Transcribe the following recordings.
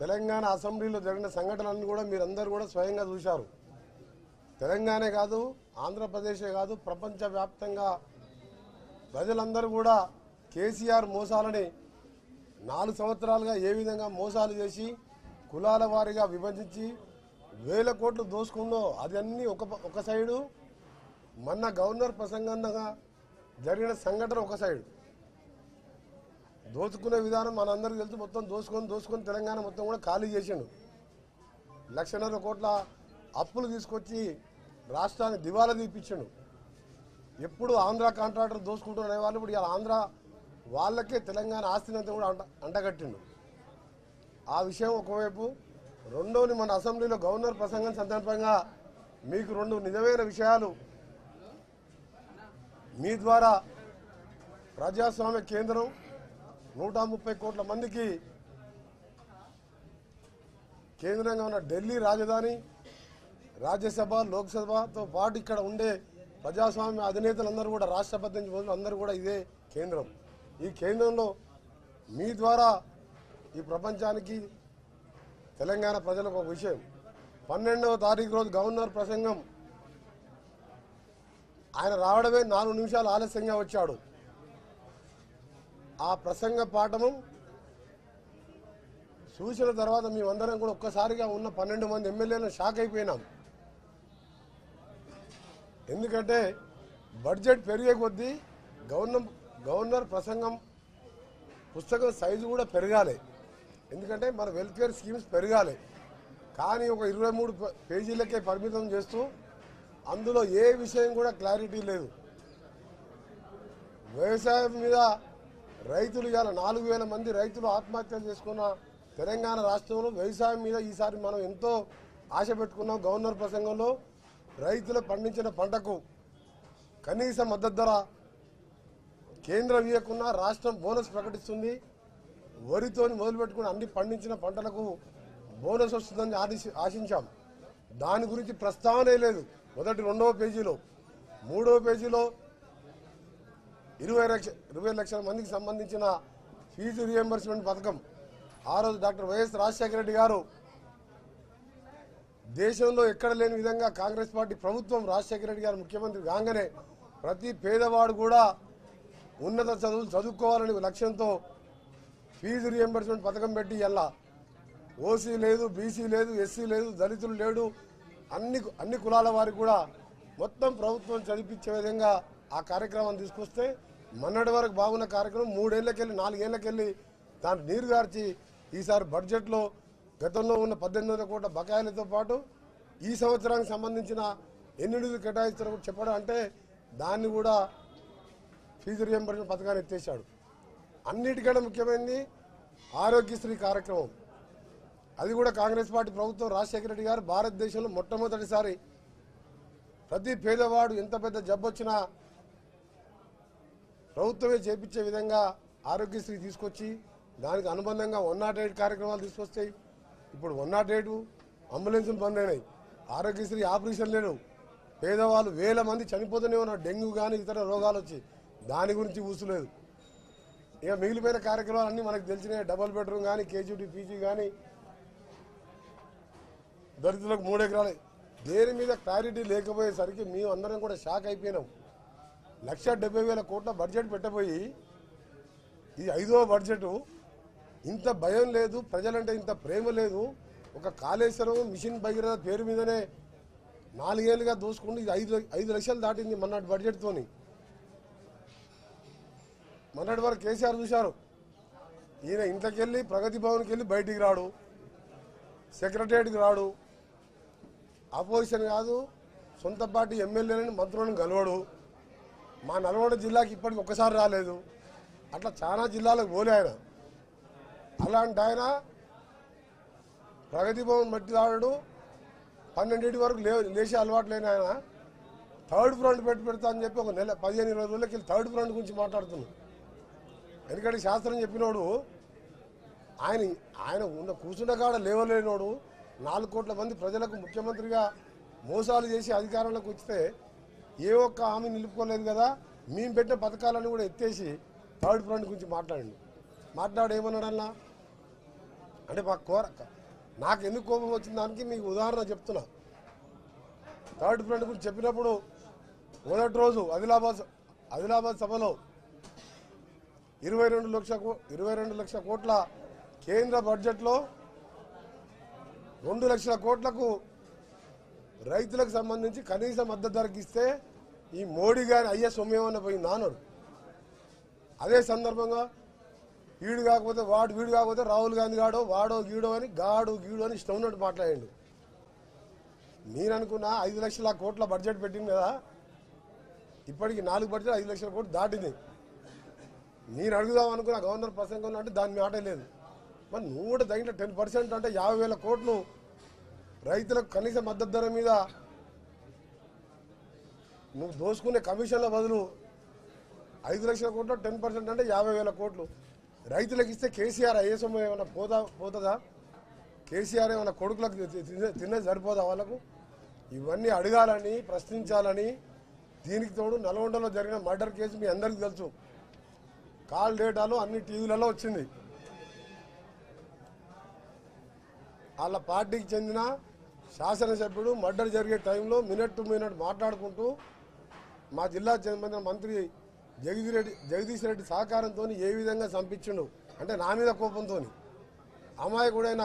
తెలంగాణ అసెంబ్లీలో జరిగిన సంఘటనలను కూడా మీరందరూ కూడా స్వయంగా చూశారు. తెలంగాణే కాదు ఆంధ్రప్రదేశే కాదు ప్రపంచవ్యాప్తంగా ప్రజలందరూ కూడా కేసీఆర్ మోసాలని నాలుగు సంవత్సరాలుగా ఏ విధంగా మోసాలు చేసి కులాల వారీగా విభజించి వేల కోట్లు దోసుకుందో అది అన్నీ ఒక ఒక సైడు. మొన్న గవర్నర్ ప్రసంగంగా జరిగిన సంఘటన ఒక సైడు. దోచుకునే విధానం మనందరికీ తెలుసు మొత్తం దోసుకొని దోసుకొని తెలంగాణ మొత్తం కూడా ఖాళీ చేసిండు. లక్షన్నర కోట్ల అప్పులు తీసుకొచ్చి రాష్ట్రాన్ని దివాలా తీపించిండు ఎప్పుడు ఆంధ్ర కాంట్రాక్టర్ దోసుకుంటున్న వాళ్ళు ఇప్పుడు ఇలా ఆంధ్ర వాళ్ళకే తెలంగాణ ఆస్తిని అంతా కూడా అంట అంటగట్టిండు. ఆ విషయం ఒకవైపు రెండవది మన అసెంబ్లీలో గవర్నర్ ప్రసంగం సందర్భంగా మీకు రెండు నిజమైన విషయాలు మీ ద్వారా ప్రజాస్వామ్య కేంద్రం నూట ముప్పై కోట్ల మందికి కేంద్రంగా ఉన్న ఢిల్లీ రాజధాని రాజ్యసభ లోక్సభతో పాటు ఇక్కడ ఉండే ప్రజాస్వామ్య అధినేతలందరూ కూడా రాష్ట్రపతి నుంచి మొదలు అందరూ కూడా ఇదే కేంద్రం. ఈ కేంద్రంలో మీ ద్వారా ఈ ప్రపంచానికి తెలంగాణ ప్రజలకు ఒక విషయం. పన్నెండవ తారీఖు రోజు గవర్నర్ ప్రసంగం ఆయన రావడమే నాలుగు నిమిషాలు ఆలస్యంగా వచ్చాడు. ఆ ప్రసంగ పాఠము చూసిన తర్వాత మేమందరం కూడా ఒక్కసారిగా ఉన్న పన్నెండు మంది ఎమ్మెల్యేలను షాక్ అయిపోయినాం. ఎందుకంటే బడ్జెట్ పెరిగే కొద్దీ గవర్నర్ గవర్నర్ ప్రసంగం పుస్తకం సైజు కూడా పెరగాలి. ఎందుకంటే మన వెల్ఫేర్ స్కీమ్స్ పెరగాలి. కానీ ఒక ఇరవై మూడు పేజీలకే పరిమితం చేస్తూ అందులో ఏ విషయం కూడా క్లారిటీ లేదు. వ్యవసాయం మీద రైతులు ఇవాళ నాలుగు వేల మంది రైతులు ఆత్మహత్యలు చేసుకున్న తెలంగాణ రాష్ట్రంలో వ్యవసాయం మీద ఈసారి మనం ఎంతో ఆశ పెట్టుకున్నాం గవర్నర్ ప్రసంగంలో. రైతులు పండించిన పంటకు కనీస మద్దతు ధర కేంద్రం ఇవ్వకుండా రాష్ట్రం బోనస్ ప్రకటిస్తుంది. వరితోని మొదలుపెట్టుకుని అన్ని పండించిన పంటలకు బోనస్ వస్తుందని ఆశి- ఆశించాం. దాని గురించి ప్రస్తావనే లేదు. మొదటి రెండవ పేజీలో మూడవ పేజీలో ఇరవై లక్ష ఇరవై లక్షల మందికి సంబంధించిన ఫీజు రియంబర్స్మెంట్ పథకం. ఆ రోజు డాక్టర్ వైఎస్ రాజశేఖర రెడ్డి గారు దేశంలో ఎక్కడ లేని విధంగా కాంగ్రెస్ పార్టీ ప్రభుత్వం రాజశేఖర రెడ్డి గారు ముఖ్యమంత్రి కాగానే ప్రతి పేదవాడు కూడా ఉన్నత చదువులు చదువుకోవాలనే లక్ష్యంతో ఫీజు రియంబర్స్మెంట్ పథకం పెట్టి ఎలా ఓసీ లేదు బీసీ లేదు ఎస్సీ లేదు దళితులు లేడు అన్ని అన్ని కులాల వారికి కూడా మొత్తం ప్రభుత్వం చదివించే విధంగా ఆ కార్యక్రమాన్ని తీసుకొస్తే మొన్నటి వరకు బాగున్న కార్యక్రమం మూడేళ్ళకెళ్ళి నాలుగేళ్ళకెళ్ళి దాన్ని నీరు గార్చి ఈసారి బడ్జెట్లో గతంలో ఉన్న పద్దెనిమిది వందల కోట్ల బకాయిలతో పాటు ఈ సంవత్సరానికి సంబంధించిన ఎన్ని నిధులు కేటాయిస్తారో చెప్పడం అంటే దాన్ని కూడా ఫీజు రియంబర్స్మెంట్ పథకాన్ని ఎత్తేసాడు అన్నిటికన్నా ముఖ్యమైనది ఆరోగ్యశ్రీ కార్యక్రమం. అది కూడా కాంగ్రెస్ పార్టీ ప్రభుత్వం రాజశేఖర రెడ్డి గారు భారతదేశంలో మొట్టమొదటిసారి ప్రతి పేదవాడు ఎంత పెద్ద జబ్బొచ్చినా ప్రభుత్వమే చేపించే విధంగా ఆరోగ్యశ్రీ తీసుకొచ్చి దానికి అనుబంధంగా వన్ నాట్ ఎయిట్ కార్యక్రమాలు తీసుకొస్తాయి. ఇప్పుడు వన్ నాట్ ఎయిట్ అంబులెన్సులు బంద్ అయినాయి ఆరోగ్యశ్రీ ఆపరేషన్ లేడు పేదవాళ్ళు వేల మంది చనిపోతూనే ఉన్నారు. డెంగ్యూ కానీ ఇతర రోగాలు వచ్చి దాని గురించి ఊసులేదు ఇక మిగిలిపోయిన కార్యక్రమాలన్నీ మనకు తెలిసినాయి. డబుల్ బెడ్రూమ్ కానీ కేజీటీ పీజీ కానీ దళితులకు మూడు ఎకరాలు. దేని మీద క్లారిటీ లేకపోయేసరికి మేము అందరం కూడా షాక్ అయిపోయినాం. లక్ష డెబ్బై వేల కోట్ల బడ్జెట్ పెట్టబోయి ఈ ఐదో బడ్జెట్ ఇంత భయం లేదు ప్రజలంటే ఇంత ప్రేమ లేదు. ఒక కాళేశ్వరం మిషన్ భగీరథ పేరు మీదనే నాలుగేళ్ళుగా దోసుకుంటూ ఇది ఐదు ఐదు లక్షలు దాటింది మొన్నటి బడ్జెట్తోని. మొన్నటి వరకు కేసీఆర్ చూశారు. ఈయన ఇంట్లోకెళ్ళి ప్రగతి భవన్కి వెళ్ళి బయటికి రాడు. సెక్రటరియట్కి రాడు. అపోజిషన్ కాదు సొంత పార్టీ ఎమ్మెల్యేలను మంత్రులను కలవడు. మా నల్గొండ జిల్లాకి ఇప్పటికి ఒక్కసారి రాలేదు. అట్లా చాలా జిల్లాలకు పోలే ఆయన. అలాంటి ఆయన ప్రగతి భవన్ మట్టి రాడు పన్నెండింటి వరకు లే లేచే అలవాటు లేని ఆయన. థర్డ్ ఫ్రంట్ పెట్టి పెడతా అని చెప్పి ఒక నెల పదిహేను ఇరవై రోజులకి థర్డ్ ఫ్రంట్ గురించి మాట్లాడుతున్నాం ఎందుకంటే శాస్త్రం చెప్పినోడు ఆయన ఆయన ఉన్న కూర్చున్న కాడ లేవలేనోడు నాలుగు కోట్ల మంది ప్రజలకు ముఖ్యమంత్రిగా మోసాలు చేసి అధికారంలోకి వచ్చితే ఏ ఒక్క హామీ నిలుపుకోలేదు కదా. మేము పెట్టిన పథకాలను కూడా ఎత్తేసి థర్డ్ ఫ్రంట్ గురించి మాట్లాడండి. మాట్లాడు ఏమన్నాడన్నా? అంటే మా కోర నాకు ఎందుకు కోపం వచ్చిన దానికి మీకు ఉదాహరణ చెప్తున్నా. థర్డ్ ఫ్రంట్ గురించి చెప్పినప్పుడు మొదటి రోజు ఆదిలాబాద్ ఆదిలాబాద్ సభలో ఇరవై రెండు లక్షల కో- ఇరవై రెండు లక్షల కోట్ల కేంద్ర బడ్జెట్లో రెండు లక్షల కోట్లకు రైతులకు సంబంధించి కనీస మద్దతు ధరకు ఇస్తే ఈ మోడీ గారి అయ్యే సొమ్మేమన్నా పోయింది నానడు అదే సందర్భంగా వీడు కాకపోతే వాడు వీడు కాకపోతే రాహుల్ గాంధీ గాడో వాడో గీడో అని గాడు గీడో అని ఇష్టం ఉన్నట్టు మాట్లాడండి. నేను అనుకున్న ఐదు లక్షల కోట్ల బడ్జెట్ పెట్టింది కదా ఇప్పటికి నాలుగు బడ్జెట్ ఐదు లక్షల కోట్లు దాటింది. నేను అడుగుదాం అనుకున్న గవర్నర్ ప్రసంగం అంటే దాని మాట లేదు. మరి నువ్వు కూడా తగిన టెన్ పర్సెంట్ అంటే యాభై వేల కోట్లు రైతులకు కనీస మద్దతు ధర మీద నువ్వు దోసుకునే కమిషన్ల బదులు ఐదు లక్షల కోట్లు టెన్ పర్సెంట్ అంటే యాభై వేల కోట్లు. రైతులకు ఇస్తే కేసీఆర్ ఐఎస్ఎం ఏమైనా పోదా పోతుందా? కేసీఆర్ ఏమైనా కొడుకులకు తినే- సరిపోదా వాళ్ళకు? ఇవన్నీ అడగాలని ప్రశ్నించాలని దీనికి తోడు నల్గొండలో జరిగిన మర్డర్ కేసు మీ అందరికీ తెలుసు. కాల్ డేటాలో అన్ని టీవీలలో వచ్చింది. వాళ్ళ పార్టీకి చెందిన శాసనసభ్యుడు మర్డర్ జరిగే టైంలో మినిట్ టు మినిట్ మాట్లాడుకుంటూ మా జిల్లా చెందిన మంత్రి జగదీష్ రెడ్డి జగదీష్ రెడ్డి సహకారంతో ఏ విధంగా చంపించిండు అంటే నా మీద కోపంతో అమాయకుడైన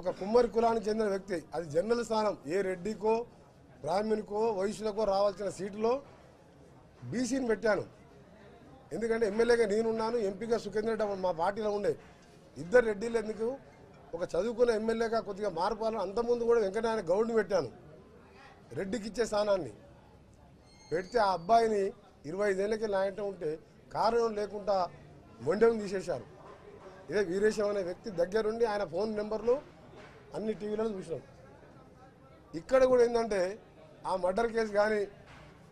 ఒక కుమ్మరి కులానికి చెందిన వ్యక్తి అది జనరల్ స్థానం ఏ రెడ్డికో బ్రాహ్మణికో వైశ్యులకో రావాల్సిన సీటులో బీసీని పెట్టాను. ఎందుకంటే ఎమ్మెల్యేగా నేనున్నాను ఎంపీగా సుఖేంద్ర మా పార్టీలో ఉండే. ఇద్దరు రెడ్డిలు ఎందుకు? ఒక చదువుకున్న ఎమ్మెల్యేగా కొద్దిగా మార్పాలని అంతకుముందు కూడా వెంకటనారాయణ గౌడ్ని పెట్టాను. రెడ్డికి ఇచ్చే స్థానాన్ని. పెడితే ఆ అబ్బాయిని ఇరవై ఐదేళ్ళకి నాయంట ఉంటే కారణం లేకుండా మొండెం తీసేశారు. ఇదే వీరేశం అనే వ్యక్తి దగ్గరుండి ఆయన ఫోన్ నెంబర్లు అన్ని టీవీలలో చూసినాం. ఇక్కడ కూడా ఏంటంటే ఆ మర్డర్ కేసు కానీ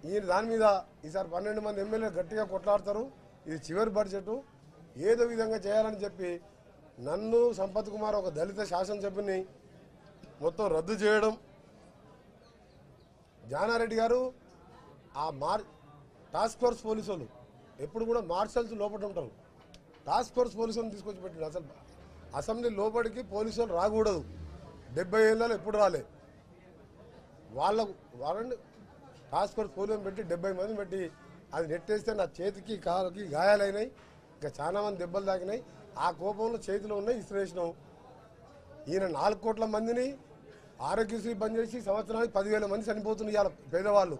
ఈయన దాని మీద ఈసారి పన్నెండు మంది ఎమ్మెల్యేలు గట్టిగా కొట్లాడతారు. ఇది చివరి బడ్జెట్. ఏదో విధంగా చేయాలని చెప్పి నన్ను సంపత్ కుమార్ ఒక దళిత శాసనసభ్యుని మొత్తం రద్దు చేయడం. జానారెడ్డి గారు ఆ మార్ టాస్క్ ఫోర్స్ పోలీసులు ఎప్పుడు కూడా మార్షల్స్ లోపల ఉంటారు. టాస్క్ ఫోర్స్ పోలీసులను తీసుకొచ్చి పెట్టి అసలు అసెంబ్లీ లోపలికి పోలీసులు రాకూడదు. డెబ్బై ఏళ్ళలో ఎప్పుడు రాలే. వాళ్ళకు వాళ్ళని టాస్క్ ఫోర్స్ పోలీసులను పెట్టి డెబ్బై మంది పెట్టి అది నెట్టేస్తే నా చేతికి కాలుకి గాయాలైనాయి. ఇంకా చాలా మంది దెబ్బలు తాకినాయి. ఆ కోపంలో చేతిలో ఉన్నాయి ఇసిరేసినాం ఈయన నాలుగు కోట్ల మందిని ఆరోగ్యశ్రీ బంద్ చేసి సంవత్సరానికి పదివేల మంది చనిపోతున్నారు ఇవాళ పేదవాళ్ళు.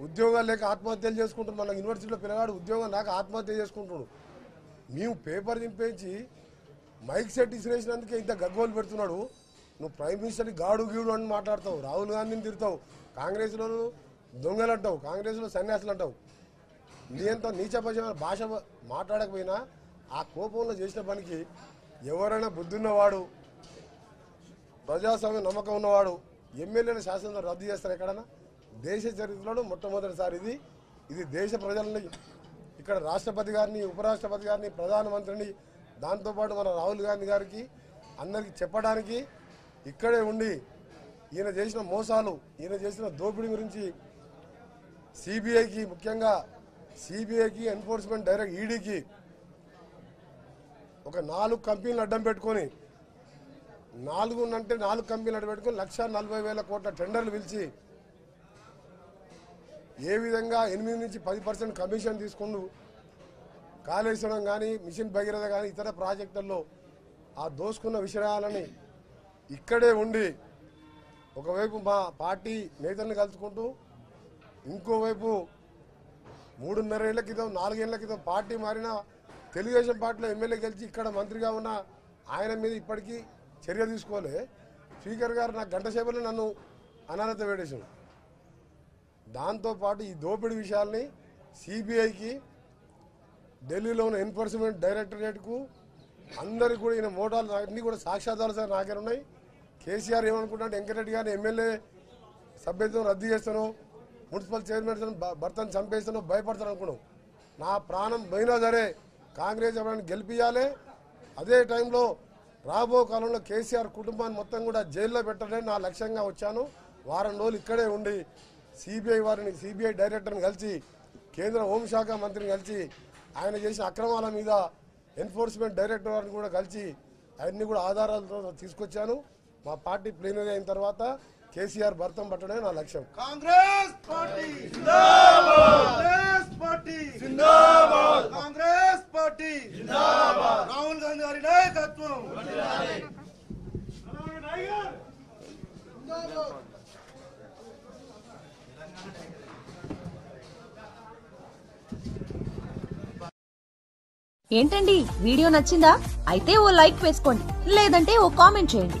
ఉద్యోగాలు లేక ఆత్మహత్యలు చేసుకుంటున్నారు. మన యూనివర్సిటీలో పిల్లగాడు ఉద్యోగం లేక ఆత్మహత్య చేసుకుంటున్నాడు. మేము పేపర్ దింపేసి మైక్ సెట్ ఇసిరేసినందుకే ఇంత గగ్గోలు పెడుతున్నాడు. నువ్వు ప్రైమ్ మినిస్టర్ని గాడు గీడు అని మాట్లాడతావు. రాహుల్ గాంధీని తిడతావు. కాంగ్రెస్లో దొంగలు అంటావు. కాంగ్రెస్లో సన్యాసులు అంటావు. నీంత నీచపజమైన భాష మాట్లాడకపోయినా ఆ కోపంలో చేసిన పనికి ఎవరైనా బుద్ధున్నవాడు ప్రజాస్వామ్య నమ్మకం ఉన్నవాడు ఎమ్మెల్యేల శాసనం రద్దు చేస్తారు ఎక్కడన్నా? దేశ చరిత్రలో మొట్టమొదటిసారి ఇది. ఇది దేశ ప్రజలని ఇక్కడ రాష్ట్రపతి గారిని ఉపరాష్ట్రపతి గారిని ప్రధానమంత్రిని దాంతోపాటు మన రాహుల్ గాంధీ గారికి అందరికీ చెప్పడానికి ఇక్కడే ఉండి ఈయన చేసిన మోసాలు ఈయన చేసిన దోపిడీ గురించి సిబిఐకి ముఖ్యంగా సిబిఐకి ఎన్ఫోర్స్మెంట్ డైరెక్ట్ ఈడీకి ఒక నాలుగు కంపెనీలు అడ్డం పెట్టుకొని నాలుగు అంటే నాలుగు కంపెనీలు అడ్డం పెట్టుకొని లక్ష నలభై వేల కోట్ల టెండర్లు పిలిచి ఏ విధంగా ఎనిమిది నుంచి పది పర్సెంట్ కమిషన్ తీసుకుండు కాళేశ్వరం కానీ మిషన్ భగీరథ కానీ ఇతర ప్రాజెక్టుల్లో ఆ దోసుకున్న విషయాలని ఇక్కడే ఉండి ఒకవైపు మా పార్టీ నేతల్ని కలుసుకుంటూ ఇంకోవైపు మూడున్నర ఏళ్ళ క్రితం నాలుగేళ్ళ క్రితం పార్టీ మారిన తెలుగుదేశం పార్టీలో ఎమ్మెల్యే గెలిచి ఇక్కడ మంత్రిగా ఉన్న ఆయన మీద ఇప్పటికీ చర్య తీసుకోలే. స్పీకర్ గారు నాకు గంట నన్ను అనర్హత వేడేశాడు దాంతోపాటు ఈ దోపిడీ విషయాల్ని సిబిఐకి ఢిల్లీలో ఉన్న ఎన్ఫోర్స్మెంట్ డైరెక్టరేట్కు అందరికి కూడా ఈయన మోటార్లు అన్ని కూడా సాక్ష్యాధారాలు సార్ నాకే ఉన్నాయి. కేసీఆర్ ఏమనుకుంటాడు వెంకటరెడ్డి గారిని ఎమ్మెల్యే సభ్యత్వం రద్దు చేస్తాను మున్సిపల్ చైర్మన్ భర్తను చంపేస్తాను భయపడతాను అనుకున్నాం. నా ప్రాణం పోయినా సరే కాంగ్రెస్ ఎవరైనా గెలిపించాలి అదే టైంలో రాబో కాలంలో కేసీఆర్ కుటుంబాన్ని మొత్తం కూడా జైల్లో పెట్టడమే నా లక్ష్యంగా వచ్చాను. వారం రోజులు ఇక్కడే ఉండి సిబిఐ వారిని సిబిఐ డైరెక్టర్ని కలిసి కేంద్ర హోంశాఖ మంత్రిని కలిసి ఆయన చేసిన అక్రమాల మీద ఎన్ఫోర్స్మెంట్ డైరెక్టర్ వారిని కూడా కలిసి అవన్నీ కూడా ఆధారాలతో తీసుకొచ్చాను. మా పార్టీ ప్లీనరీ అయిన తర్వాత కేసీఆర్ భర్తం పట్టడమే నా లక్ష్యం. Congress party Congress party Congress party Rahul Gandhi గారి నాయకత్వం. ఏంటండి? వీడియో నచ్చిందా? అయితే ఓ లైక్ వేసుకోండి. లేదంటే ఓ కామెంట్ చేయండి.